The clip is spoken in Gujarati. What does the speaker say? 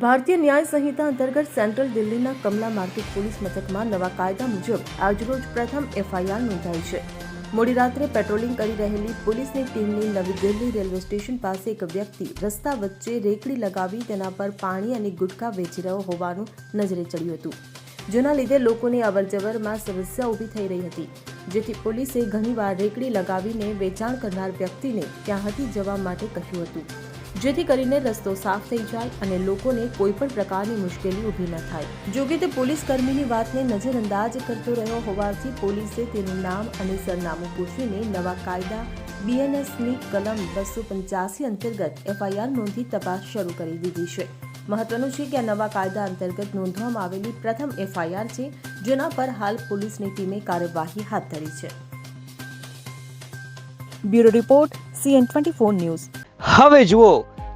ભારતીય ન્યાય સંહિતા અંતર્ગત સેન્ટ્રલ દિલ્હીના કમલા માર્કેટ પોલીસ મથકમાં નવા કાયદા મુજબ આજરોજ પ્રથમ એફઆઈઆર નોંધાઈ છે. મોડી રાત્રે પેટ્રોલિંગ કરી રહેલી પોલીસની ટીમની નવી દિલ્હી રેલવે સ્ટેશન પાસે એક વ્યક્તિ રસ્તા વચ્ચે રેકડી લગાવી તેના પર પાણી અને ગુટખા વેચી રહ્યો હોવાનું નજરે ચડ્યું હતું. જેના લીધે લોકોની અવરજવરમાં સમસ્યા ઊભી થઈ રહી હતી. જેથી પોલીસે ઘણીવાર રેકડી લગાવીને વેચાણ કરનાર વ્યક્તિને ત્યાંથી જવા માટે કહ્યું હતું. જેથી કરીને રસ્તો સાફ થઈ જાય અને લોકોને કોઈ પણ પ્રકારની મુશ્કેલી ઊભી ન થાય. જોકે તે પોલીસ કર્મીની વાતને નજરઅંદાજ કરતો રહ્યો હોવાથી પોલીસે તેનું નામ અને સરનામું પૂછીને નવા કાયદા બીએનએસની કલમ બસો પંચ્યાસી અંતર્ગત એફઆઈઆર નોંધી તપાસ શરૂ કરી દીધી છે. મહત્વનું છે કે આ નવા કાયદા અંતર્ગત નોંધવામાં આવેલી પ્રથમ એફઆઈઆર છે, જેના પર હાલ પોલીસની ટીમે કાર્યવાહી હાથ ધરી છે. Bureau report CN twenty four news. હવે જુઓ